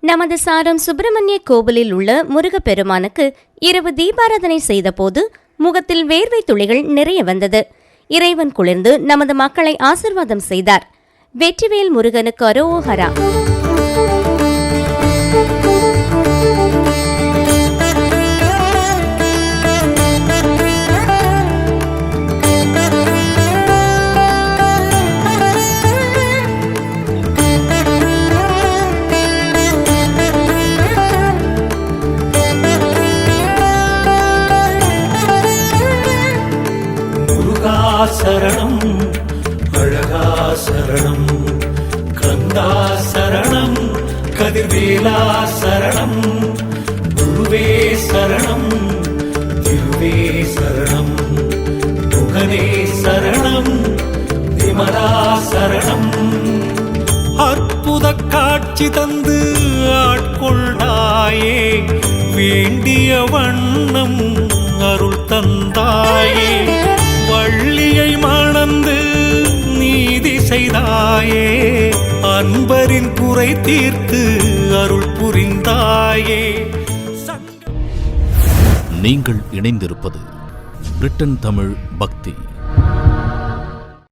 நமது சாரம் சுப்பிரமணிய கோவிலில் உள்ள முருகப்பெருமானுக்கு இரவு தீபாராதனை செய்தபோது முகத்தில் வேர்வை துளிகள் நிறைய வந்தது. இறைவன் குளிர்ந்து நமது மக்களை ஆசிர்வாதம் செய்தார். வெற்றிவேல் முருகனுக்கு அரோஹரா. சரணம் அழகா சரணம் கந்தா சரணம் கதிர்வேலா சரணம் குருவே சரணம் திருவே சரணம் முகனே சரணம் விமலா சரணம் அற்புத காட்சி தந்து ஆட்கொண்டாயே வேண்டிய வண்ணம் செய்தாயே. அன்பரின் குறை தீர்த்து அருள் புரிந்தாயே. நீங்கள் இணைந்திருப்பது பிரிட்டன் தமிழ் பக்தி.